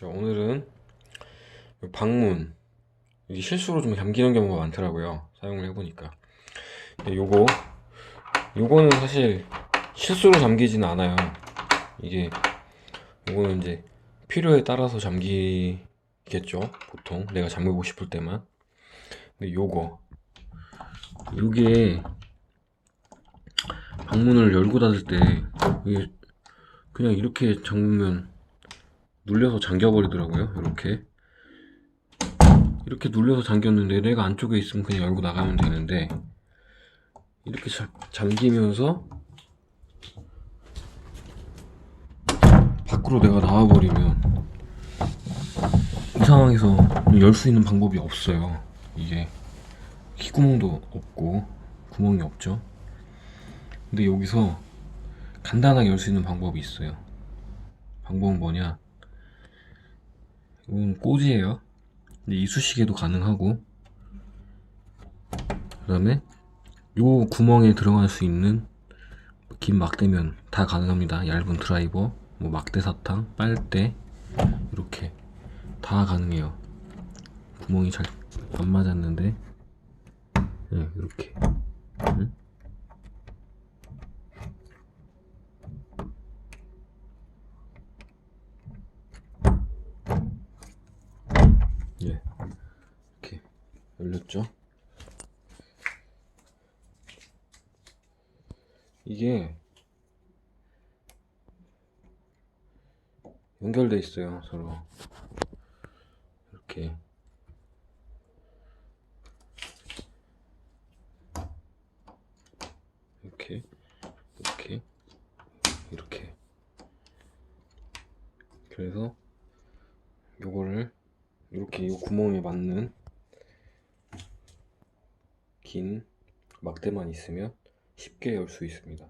자, 오늘은 이 방문 이게 실수로 좀 잠기는 경우가 많더라고요. 사용을 해보니까. 요거 요거는 사실 실수로 잠기지는 않아요. 이게 요거는 이제 필요에 따라서 잠기겠죠. 보통 내가 잠그고 싶을 때만. 근데 요거 요게 방문을 열고 닫을 때 이게 그냥 이렇게 잠그면 눌려서 잠겨버리더라고요. 이렇게 이렇게 눌려서 잠겼는데 내가 안쪽에 있으면 그냥 열고 나가면 되는데 이렇게 자- 잠기면서 밖으로 내가 나와버리면 이 상황에서 열 수 있는 방법이 없어요. 이게 귓구멍도 없고 구멍이 없죠. 근데 여기서 간단하게 열 수 있는 방법이 있어요. 방법은 뭐냐? 이건 꽂이에요. 근데 이쑤시개도 가능하고, 그 다음에 요 구멍에 들어갈 수 있는 긴 막대면 다 가능합니다. 얇은 드라이버, 뭐 막대 사탕, 빨대 이렇게 다 가능해요. 구멍이 잘 안 맞았는데, 네, 이렇게. 응? 예, 이렇게 열렸죠. 이게 연결돼 있어요, 서로. 이렇게. 이렇게, 이렇게, 이렇게. 그래서 요거를 이렇게 이 구멍에 맞는 긴 막대만 있으면 쉽게 열 수 있습니다.